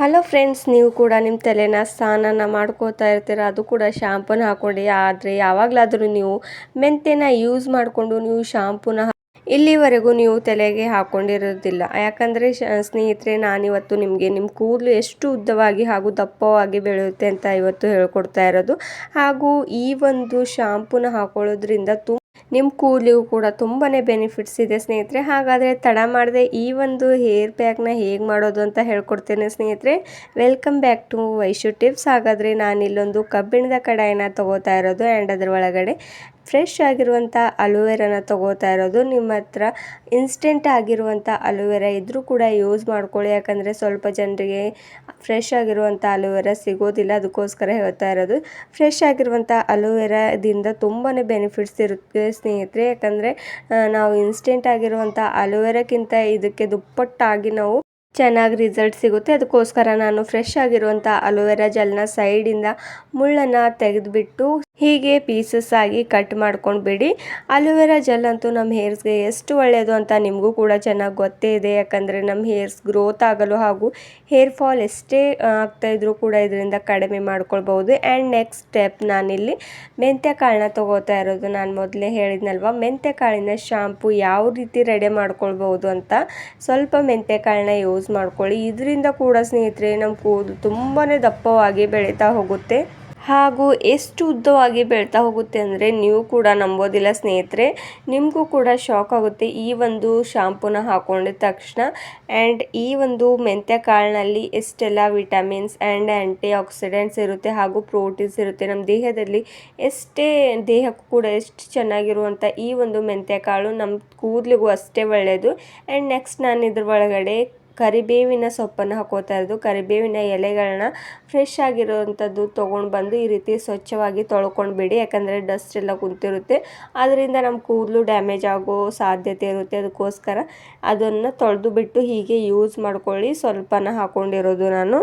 Hello friends ನೀವು ಕೂಡ ನಿಮ್ಮ ತಲೆನ ಸ್ನಾನನ ಮಾಡ್ಕೋತಾ ಇರ್ತೀರ? ಅದು ಕೂಡ ಶಾಂಪೂನ ಹಾಕ್ಕೊಂಡು ಆದರೆ ಯಾವಾಗಲಾದರೂ ನೀವು ಮೆಂತ್ಯನ ಯೂಸ್ ಮಾಡಿಕೊಂಡು ನೀವು ಶಾಂಪೂನ ಇಲ್ಲಿವರೆಗೂ ನೀವು ತಲೆಗೆ ಹಾಕ್ಕೊಂಡಿರೋದಿಲ್ಲ. ಯಾಕಂದರೆ ಸ್ನೇಹಿತರೆ, ನಾನಿವತ್ತು ನಿಮಗೆ ನಿಮ್ಮ ಕೂದಲು ಎಷ್ಟು ಉದ್ದವಾಗಿ ಹಾಗೂ ದಪ್ಪವಾಗಿ ಬೆಳೆಯುತ್ತೆ ಅಂತ ಇವತ್ತು ಹೇಳ್ಕೊಡ್ತಾ ಇರೋದು. ಹಾಗೂ ಈ ಒಂದು ಶಾಂಪೂನ ಹಾಕೊಳ್ಳೋದ್ರಿಂದ ತು ನಿಮ್ಮ ಕೂದಲಿಗೂ ಕೂಡ ತುಂಬಾ ಬೆನಿಫಿಟ್ಸ್ ಇದೆ ಸ್ನೇಹಿತರೆ. ಹಾಗಾದರೆ ತಡ ಮಾಡದೆ ಈ ಒಂದು ಹೇರ್ ಪ್ಯಾಕ್ನ ಹೇಗೆ ಮಾಡೋದು ಅಂತ ಹೇಳ್ಕೊಡ್ತೇನೆ ಸ್ನೇಹಿತರೆ. Welcome back to Vaishu tips ಹಾಗಾದರೆ ನಾನು ಇಲ್ಲೊಂದು ಕಬ್ಬಿಣದ ಕಡಾಯಿನ ತಗೋತಾ ಇರೋದು ಆ್ಯಂಡ್ ಅದರ ಒಳಗಡೆ ಫ್ರೆಶ್ ಆಗಿರುವಂಥ ಅಲೋವೆರಾನ ತಗೋತಾ ಇರೋದು. ನಿಮ್ಮ ಹತ್ರ ಇನ್ಸ್ಟೆಂಟ್ ಆಗಿರುವಂಥ ಅಲೋವೆರಾ ಇದ್ದರೂ ಕೂಡ ಯೂಸ್ ಮಾಡ್ಕೊಳ್ಳಿ. ಯಾಕಂದರೆ ಸ್ವಲ್ಪ ಜನರಿಗೆ ಫ್ರೆಶ್ ಆಗಿರುವಂಥ ಅಲೋವೆರಾ ಸಿಗೋದಿಲ್ಲ. ಅದಕ್ಕೋಸ್ಕರ ಹೇಳ್ತಾ ಇರೋದು. ಫ್ರೆಶ್ ಆಗಿರುವಂಥ ಅಲೋವೆರಾದಿಂದ ತುಂಬಾ ಬೆನಿಫಿಟ್ಸ್ ಇರುತ್ತೆ ಸ್ನೇಹಿತರೆ. ಯಾಕಂದರೆ ನಾವು ಇನ್ಸ್ಟೆಂಟ್ ಆಗಿರುವಂಥ ಅಲೋವೆರಾಕ್ಕಿಂತ ಇದಕ್ಕೆ ದುಪ್ಪಟ್ಟಾಗಿ ನಾವು ಚೆನ್ನಾಗಿ ರಿಸಲ್ಟ್ ಸಿಗುತ್ತೆ. ಅದಕ್ಕೋಸ್ಕರ ನಾನು ಫ್ರೆಶ್ ಆಗಿರುವಂಥ ಅಲೋವೆರಾ ಜೆಲ್ನ ಸೈಡಿಂದ ಮುಳ್ಳನ್ನು ತೆಗೆದುಬಿಟ್ಟು ಹೀಗೆ ಪೀಸಸ್ ಆಗಿ ಕಟ್ ಮಾಡ್ಕೊಂಡು ಬಿಡಿ ಅಲೋವೆರಾ ಜೆಲ್ ಅಂತೂ ನಮ್ಮ ಹೇರ್ಸ್ಗೆ ಎಷ್ಟು ಒಳ್ಳೆಯದು ಅಂತ ನಿಮಗೂ ಕೂಡ ಚೆನ್ನಾಗಿ ಗೊತ್ತೇ ಇದೆ. ಯಾಕಂದರೆ ನಮ್ಮ ಹೇರ್ಸ್ ಗ್ರೋತ್ ಆಗಲು ಹಾಗೂ ಹೇರ್ ಫಾಲ್ ಎಷ್ಟೇ ಆಗ್ತಾಯಿದ್ರು ಕೂಡ ಇದರಿಂದ ಕಡಿಮೆ ಮಾಡ್ಕೊಳ್ಬೋದು ಆ್ಯಂಡ್ ನೆಕ್ಸ್ಟ್ ಸ್ಟೆಪ್ ನಾನಿಲ್ಲಿ ಮೆಂತ್ಯ ಕಾಳನ್ನ ತೊಗೋತಾ ಇರೋದು. ನಾನು ಮೊದಲೇ ಹೇಳಿದ್ನಲ್ವ, ಮೆಂತ್ಯ ಕಾಳಿನ ಶಾಂಪು ಯಾವ ರೀತಿ ರೆಡಿ ಮಾಡ್ಕೊಳ್ಬೋದು ಅಂತ ಸ್ವಲ್ಪ ಮೆಂತ್ಯ ಕಾಳನ್ನ ಯೂಸ್ ಮಾಡ್ಕೊಳ್ಳಿ. ಇದರಿಂದ ಕೂಡ ಸ್ನೇಹಿತರೆ ನಮ್ಮ ಕೂದಲು ತುಂಬಾ ದಪ್ಪವಾಗಿ ಬೆಳೀತಾ ಹೋಗುತ್ತೆ. ಹಾಗೂ ಎಷ್ಟು ಉದ್ದವಾಗಿ ಬೆಳ್ತಾ ಹೋಗುತ್ತೆ ಅಂದರೆ ನೀವು ಕೂಡ ನಂಬೋದಿಲ್ಲ ಸ್ನೇಹಿತರೆ. ನಿಮಗೂ ಕೂಡ ಶಾಕ್ ಆಗುತ್ತೆ ಈ ಒಂದು ಶಾಂಪೂನ ಹಾಕೊಂಡಿದ ತಕ್ಷಣ. ಆ್ಯಂಡ್ ಈ ಒಂದು ಮೆಂತ್ಯ ಕಾಳಿನಲ್ಲಿ ಎಷ್ಟೆಲ್ಲ ವಿಟಮಿನ್ಸ್ ಆ್ಯಂಡ್ ಆ್ಯಂಟಿ ಆಕ್ಸಿಡೆಂಟ್ಸ್ ಇರುತ್ತೆ ಹಾಗೂ ಪ್ರೋಟೀನ್ಸ್ ಇರುತ್ತೆ ನಮ್ಮ ದೇಹದಲ್ಲಿ ಎಷ್ಟೇ ದೇಹಕ್ಕೂ ಕೂಡ ಎಷ್ಟು ಚೆನ್ನಾಗಿರುವಂಥ ಈ ಒಂದು ಮೆಂತ್ಯ ಕಾಳು ನಮ್ಮ ಕೂದಲಿಗೂ ಅಷ್ಟೇ ಒಳ್ಳೆಯದು ಆ್ಯಂಡ್ ನೆಕ್ಸ್ಟ್ ನಾನು ಇದ್ರ ಒಳಗಡೆ ಕರಿಬೇವಿನ ಸೊಪ್ಪನ್ನು ಹಾಕೋತಾ ಇರೋದು. ಕರಿಬೇವಿನ ಎಲೆಗಳನ್ನ ಫ್ರೆಶ್ ಆಗಿರೋವಂಥದ್ದು ತೊಗೊಂಡು ಬಂದು ಈ ರೀತಿ ಸ್ವಚ್ಛವಾಗಿ ತೊಳ್ಕೊಂಡು ಬಿಡಿ ಯಾಕಂದರೆ ಡಸ್ಟ್ ಎಲ್ಲ ಕುಂತಿರುತ್ತೆ. ಅದರಿಂದ ನಮ್ಮ ಕೂದಲು ಡ್ಯಾಮೇಜ್ ಆಗೋ ಸಾಧ್ಯತೆ ಇರುತ್ತೆ. ಅದಕ್ಕೋಸ್ಕರ ಅದನ್ನು ತೊಳೆದು ಬಿಟ್ಟು ಹೀಗೆ ಯೂಸ್ ಮಾಡ್ಕೊಳ್ಳಿ. ಸ್ವಲ್ಪನ ಹಾಕ್ಕೊಂಡಿರೋದು ನಾನು.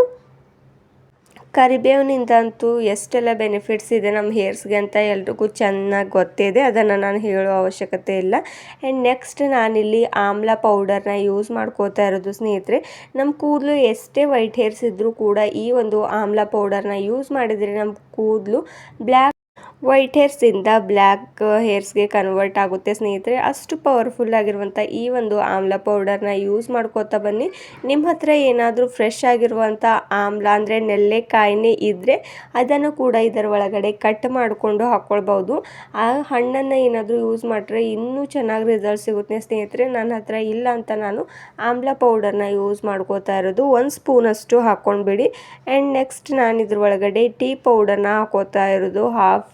ಕರಿಬೇವಿನಿಂದ ಅಂತೂ ಎಷ್ಟೆಲ್ಲ ಬೆನಿಫಿಟ್ಸ್ ಇದೆ ನಮ್ಮ ಹೇರ್ಸ್ಗೆ ಅಂತ ಎಲ್ರಿಗೂ ಚೆನ್ನಾಗಿ ಗೊತ್ತಿದೆ. ಅದನ್ನು ನಾನು ಹೇಳೋ ಅವಶ್ಯಕತೆ ಇಲ್ಲ. ಆ್ಯಂಡ್ ನೆಕ್ಸ್ಟ್ ನಾನಿಲ್ಲಿ ಆಮ್ಲ ಪೌಡರ್ನ ಯೂಸ್ ಮಾಡ್ಕೋತಾ ಇರೋದು ಸ್ನೇಹಿತರೆ ನಮ್ಮ ಕೂದಲು ಎಷ್ಟೇ ವೈಟ್ ಹೇರ್ಸ್ ಇದ್ದರೂ ಕೂಡ ಈ ಒಂದು ಆಮ್ಲ ಪೌಡರ್ನ ಯೂಸ್ ಮಾಡಿದರೆ ನಮ್ಮ ಕೂದಲು ಬ್ಲ್ಯಾಕ್ ವೈಟ್ ಹೇರ್ಸಿಂದ ಬ್ಲ್ಯಾಕ್ ಹೇರ್ಸ್ಗೆ ಕನ್ವರ್ಟ್ ಆಗುತ್ತೆ ಸ್ನೇಹಿತರೆ. ಅಷ್ಟು ಪವರ್ಫುಲ್ ಆಗಿರುವಂಥ ಈ ಒಂದು ಆಮ್ಲ ಪೌಡರ್ನ ಯೂಸ್ ಮಾಡ್ಕೋತಾ ಬನ್ನಿ. ನಿಮ್ಮ ಹತ್ರ ಏನಾದರೂ ಫ್ರೆಶ್ ಆಗಿರುವಂಥ ಆಮ್ಲ ಅಂದರೆ ನೆಲ್ಲೆಕಾಯಿನೇ ಇದ್ದರೆ ಅದನ್ನು ಕೂಡ ಇದರ ಒಳಗಡೆ ಕಟ್ ಮಾಡಿಕೊಂಡು ಹಾಕ್ಕೊಳ್ಬೋದು ಆ ಹಣ್ಣನ್ನು ಏನಾದರೂ ಯೂಸ್ ಮಾಡಿದ್ರೆ ಇನ್ನೂ ಚೆನ್ನಾಗಿ ರಿಸಲ್ಟ್ ಸಿಗುತ್ತೆ ಸ್ನೇಹಿತರೆ. ನನ್ನ ಹತ್ರ ಇಲ್ಲ ಅಂತ ನಾನು ಆಮ್ಲ ಪೌಡರ್ನ ಯೂಸ್ ಮಾಡ್ಕೋತಾ ಇರೋದು. ಒಂದು ಸ್ಪೂನಷ್ಟು ಹಾಕ್ಕೊಂಡ್ಬಿಡಿ ಆ್ಯಂಡ್ ನೆಕ್ಸ್ಟ್ ನಾನು ಇದ್ರ ಒಳಗಡೆ ಟೀ ಪೌಡರ್ನ ಹಾಕೋತಾ ಇರೋದು. ಹಾಫ್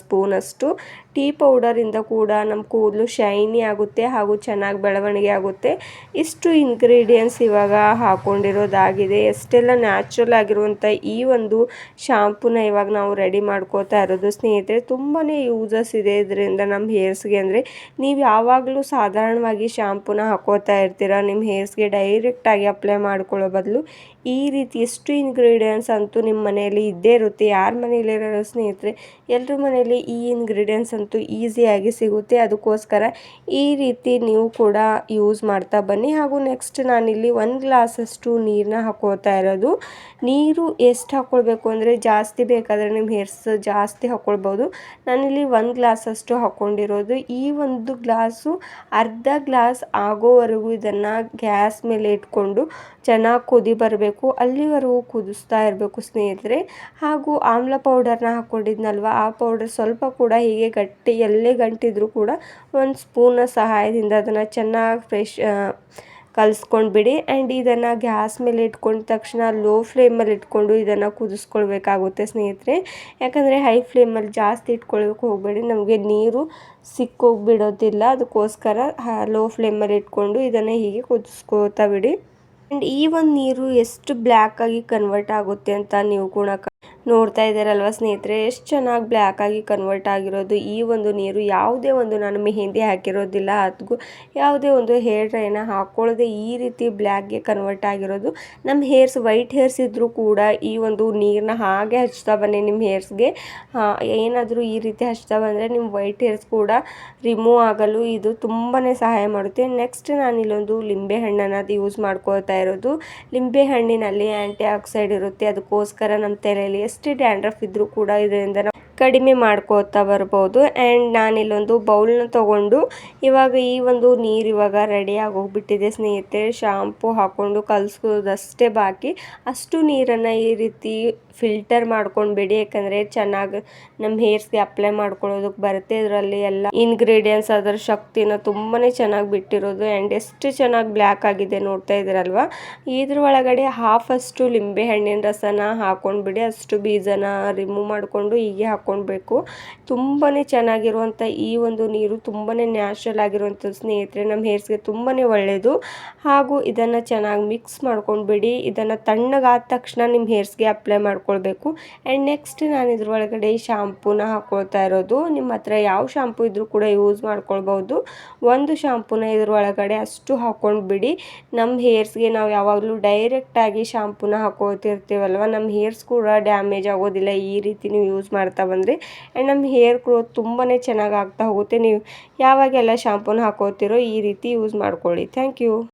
ಸ್ಪೂನಷ್ಟು ಟೀ ಪೌಡರಿಂದ ಕೂಡ ನಮ್ಮ ಕೂದಲು ಶೈನಿ ಆಗುತ್ತೆ ಹಾಗೂ ಚೆನ್ನಾಗಿ ಬೆಳವಣಿಗೆ ಆಗುತ್ತೆ. ಇಷ್ಟು ಇಂಗ್ರೀಡಿಯೆಂಟ್ಸ್ ಇವಾಗ ಹಾಕ್ಕೊಂಡಿರೋದಾಗಿದೆ ಎಷ್ಟೆಲ್ಲ ನ್ಯಾಚುರಲ್ ಆಗಿರುವಂಥ ಈ ಒಂದು ಶಾಂಪೂನ ಇವಾಗ ನಾವು ರೆಡಿ ಮಾಡ್ಕೋತಾ ಇರೋದು. ಸ್ನೇಹಿತರೆ ತುಂಬಾ ಯೂಸಸ್ ಇದೆ ಇದರಿಂದ ನಮ್ಮ ಹೇರ್ಸ್ಗೆ ಅಂದರೆ ನೀವು ಯಾವಾಗಲೂ ಸಾಧಾರಣವಾಗಿ ಶಾಂಪೂನ ಹಾಕೋತಾ ಇರ್ತೀರ? ನಿಮ್ಮ ಹೇರ್ಸ್ಗೆ ಡೈರೆಕ್ಟಾಗಿ ಅಪ್ಲೈ ಮಾಡ್ಕೊಳ್ಳೋ ಬದಲು ಈ ರೀತಿ ಎಷ್ಟು ಇಂಗ್ರೀಡಿಯೆಂಟ್ಸ್ ಅಂತೂ ನಿಮ್ಮ ಮನೆಯಲ್ಲಿ ಇದ್ದೇ ಇರುತ್ತೆ. ಯಾರ ಮನೆಯಲ್ಲಿರೋ ಸ್ನೇಹಿತರೆ ಎಲ್ಲರ ಮನೆಯಲ್ಲಿ ಈ ಇಂಗ್ರೀಡಿಯೆಂಟ್ಸ್ ಅಂತೂ ಈಸಿಯಾಗಿ ಸಿಗುತ್ತೆ. ಅದಕ್ಕೋಸ್ಕರ ಈ ರೀತಿ ನೀವು ಕೂಡ ಯೂಸ್ ಮಾಡ್ತಾ ಬನ್ನಿ. ಹಾಗೂ ನೆಕ್ಸ್ಟ್ ನಾನಿಲ್ಲಿ ಒಂದು ಗ್ಲಾಸಷ್ಟು ನೀರನ್ನ ಹಾಕೋತಾ ಇರೋದು. ನೀರು ಎಷ್ಟು ಹಾಕ್ಕೊಳ್ಬೇಕು ಅಂದರೆ ಜಾಸ್ತಿ ಬೇಕಾದರೆ ನಿಮ್ಮ ಹೇರ್ಸ್ ಜಾಸ್ತಿ ಹಾಕ್ಕೊಳ್ಬೋದು ನಾನಿಲ್ಲಿ ಒಂದು ಗ್ಲಾಸಷ್ಟು ಹಾಕ್ಕೊಂಡಿರೋದು ಈ ಒಂದು ಗ್ಲಾಸು ಅರ್ಧ ಗ್ಲಾಸ್ ಆಗೋವರೆಗೂ ಇದನ್ನು ಗ್ಯಾಸ್ ಮೇಲೆ ಇಟ್ಕೊಂಡು ಚೆನ್ನಾಗಿ ಕುದಿ ಬರಬೇಕು. ಅಲ್ಲಿವರೆಗೂ ಕುದಿಸ್ತಾ ಇರಬೇಕು ಸ್ನೇಹಿತರೆ. ಹಾಗೂ ಆಮ್ಲ ಪೌಡರ್ನ ಹಾಕ್ಕೊಂಡಿದ್ನಲ್ವ ಆ ಪೌಡರ್ ಸ್ವಲ್ಪ ಕೂಡ ಹೀಗೆ ಗಟ್ಟಿ, ಎಲ್ಲೇ ಗಂಟಿದ್ರೂ ಕೂಡ ಒಂದು ಸ್ಪೂನ ಸಹಾಯದಿಂದ ಅದನ್ನು ಚೆನ್ನಾಗಿ ಫ್ರೆಶ್ ಕಲಿಸ್ಕೊಂಡು ಬಿಡಿ ಆ್ಯಂಡ್ ಇದನ್ನು ಗ್ಯಾಸ್ ಮೇಲೆ ಇಟ್ಕೊಂಡ ತಕ್ಷಣ ಲೋ ಫ್ಲೇಮಲ್ಲಿ ಇಟ್ಕೊಂಡು ಇದನ್ನು ಕುದಿಸ್ಕೊಳ್ಬೇಕಾಗುತ್ತೆ ಸ್ನೇಹಿತರೆ. ಯಾಕಂದರೆ ಹೈ ಫ್ಲೇಮಲ್ಲಿ ಜಾಸ್ತಿ ಇಟ್ಕೊಳ್ಬೇಕು ಹೋಗಬೇಡಿ, ನಮಗೆ ನೀರು ಸಿಕ್ಕೋಗಿಬಿಡೋದಿಲ್ಲ. ಅದಕ್ಕೋಸ್ಕರ ಲೋ ಫ್ಲೇಮಲ್ಲಿ ಇಟ್ಕೊಂಡು ಇದನ್ನು ಹೀಗೆ ಕುದಿಸ್ಕೋತಾ ಬಿಡಿ. ಆ್ಯಂಡ್ ಈ ಒಂದು ನೀರು ಎಷ್ಟು ಬ್ಲ್ಯಾಕಾಗಿ ಕನ್ವರ್ಟ್ ಆಗುತ್ತೆ ಅಂತ ನೀವು ಕೂಡ ನೋಡ್ತಾ ಇದ್ದಾರಲ್ವ ಸ್ನೇಹಿತರೆ? ಎಷ್ಟು ಚೆನ್ನಾಗಿ ಬ್ಲ್ಯಾಕ್ ಆಗಿ ಕನ್ವರ್ಟ್ ಆಗಿರೋದು. ಈ ಒಂದು ನೀರು ಯಾವುದೇ ಒಂದು ನಾನು ಮೆಹೆಂದಿ ಹಾಕಿರೋದಿಲ್ಲ. ಅದಕ್ಕೂ ಯಾವುದೇ ಒಂದು ಹೇರ್ ಡ್ರೈನ ಹಾಕ್ಕೊಳ್ಳದೆ ಈ ರೀತಿ ಬ್ಲ್ಯಾಕ್ಗೆ ಕನ್ವರ್ಟ್ ಆಗಿರೋದು. ನಮ್ಮ ಹೇರ್ಸ್ ವೈಟ್ ಹೇರ್ಸ್ ಇದ್ದರೂ ಕೂಡ ಈ ಒಂದು ನೀರನ್ನ ಹಾಗೆ ಹಚ್ತಾ ಬನ್ನಿ ನಿಮ್ಮ ಹೇರ್ಸ್ಗೆ ಏನಾದರೂ ಈ ರೀತಿ ಹಚ್ತಾ ಬಂದರೆ ನಿಮ್ಮ ವೈಟ್ ಹೇರ್ಸ್ ಕೂಡ ರಿಮೂವ್ ಆಗಲು ಇದು ತುಂಬಾ ಸಹಾಯ ಮಾಡುತ್ತೆ. ನೆಕ್ಸ್ಟ್ ನಾನು ಇಲ್ಲೊಂದು ಲಿಂಬೆ ಹಣ್ಣನ್ನು ಅದು ಯೂಸ್ ಮಾಡ್ಕೊಳ್ತಾ ಇರೋದು. ಲಿಂಬೆ ಹಣ್ಣಿನಲ್ಲಿ ಆ್ಯಂಟಿ ಆಕ್ಸೈಡ್ ಇರುತ್ತೆ. ಅದಕ್ಕೋಸ್ಕರ ನಮ್ಮ ತಲೆಯಲ್ಲಿ ಎಷ್ಟೇ ಡ್ಯಾಂಡ್ರಫ್ ಇದ್ದರೂ ಕೂಡ ಇದರಿಂದ ನಾವು ಕಡಿಮೆ ಮಾಡ್ಕೋತಾ ಬರ್ಬೋದು. ಆ್ಯಂಡ್ ನಾನಿಲ್ಲೊಂದು ಬೌಲ್ನ ತೊಗೊಂಡು ಇವಾಗ ಈ ಒಂದು ನೀರು ಇವಾಗ ರೆಡಿ ಆಗೋಗ್ಬಿಟ್ಟಿದೆ ಸ್ನೇಹಿತರೆ. ಶಾಂಪು ಹಾಕ್ಕೊಂಡು ಕಲಿಸ್ಕೋದಷ್ಟೇ ಬಾಕಿ. ಅಷ್ಟು ನೀರನ್ನು ಈ ರೀತಿ ಫಿಲ್ಟರ್ ಮಾಡ್ಕೊಂಡು ಬಿಡಿ ಯಾಕಂದರೆ ಚೆನ್ನಾಗಿ ನಮ್ಮ ಹೇರ್ಸ್ಗೆ ಅಪ್ಲೈ ಮಾಡ್ಕೊಳ್ಳೋದಕ್ಕೆ ಬರುತ್ತೆ. ಇದರಲ್ಲಿ ಎಲ್ಲ ಇಂಗ್ರೀಡಿಯೆಂಟ್ಸ್ ಅದರ ಶಕ್ತಿನ ತುಂಬಾ ಚೆನ್ನಾಗಿ ಬಿಟ್ಟಿರೋದು. ಆ್ಯಂಡ್ ಎಷ್ಟು ಚೆನ್ನಾಗಿ ಬ್ಲ್ಯಾಕ್ ಆಗಿದೆ ನೋಡ್ತಾ ಇದ್ದೀರಲ್ವ? ಇದ್ರ ಒಳಗಡೆ ಹಾಫ್ ಅಷ್ಟು ಲಿಂಬೆ ಹಣ್ಣಿನ ರಸನ ಹಾಕೊಂಡ್ಬಿಡಿ. ಅಷ್ಟು ಬೀಜನ ರಿಮೂವ್ ಮಾಡಿಕೊಂಡು ಹೀಗೆ ಹಾಕ್ಕೊಳ್ಬೇಕು ತುಂಬಾ ಚೆನ್ನಾಗಿರುವಂಥ ಈ ಒಂದು ನೀರು ತುಂಬಾ ನ್ಯಾಚುರಲ್ ಆಗಿರುವಂಥ ಸ್ನೇಹಿತರೆ ನಮ್ಮ ಹೇರ್ಸ್ಗೆ ತುಂಬಾ ಒಳ್ಳೆಯದು ಹಾಗೂ ಇದನ್ನು ಚೆನ್ನಾಗಿ ಮಿಕ್ಸ್ ಮಾಡ್ಕೊಂಡ್ಬಿಡಿ. ಇದನ್ನು ತಣ್ಣಗಾದ ತಕ್ಷಣ ನಿಮ್ಮ ಹೇರ್ಸ್ಗೆ ಅಪ್ಲೈ ಮಾಡ್ಕೊಳ್ಬೇಕು. ಆ್ಯಂಡ್ ನೆಕ್ಸ್ಟ್ ನಾನು ಇದ್ರೊಳಗಡೆ ಶಾಂಪೂನ ಹಾಕ್ಕೊಳ್ತಾ ಇರೋದು. ನಿಮ್ಮ ಹತ್ರ ಯಾವ ಶಾಂಪೂ ಇದ್ರೂ ಕೂಡ ಯೂಸ್ ಮಾಡ್ಕೊಳ್ಬೋದು ಒಂದು ಶಾಂಪೂನ ಇದ್ರೊಳಗಡೆ ಅಷ್ಟು ಹಾಕ್ಕೊಂಡ್ಬಿಡಿ ನಮ್ಮ ಹೇರ್ಸ್ಗೆ ನಾವು ಯಾವಾಗಲೂ ಡೈರೆಕ್ಟಾಗಿ ಶಾಂಪೂನ ಹಾಕೋತಿರ್ತೀವಲ್ವ ನಮ್ಮ ಹೇರ್ಸ್ ಕೂಡ ಡ್ಯಾಮೇಜ್ ಆಗೋದಿಲ್ಲ. ಈ ರೀತಿ ನೀವು ಯೂಸ್ ಮಾಡ್ತಾ ಆ್ಯಂಡ್ ನಮ್ಮ ಹೇರ್ ಗ್ರೋತ್ ತುಂಬಾ ಚೆನ್ನಾಗಿ ಆಗ್ತಾ ಹೋಗುತ್ತೆ. ನೀವು ಯಾವಾಗೆಲ್ಲ ಶಾಂಪೂನ ಹಾಕೋತಿರೋ ಈ ರೀತಿ ಯೂಸ್ ಮಾಡ್ಕೊಳ್ಳಿ. Thank you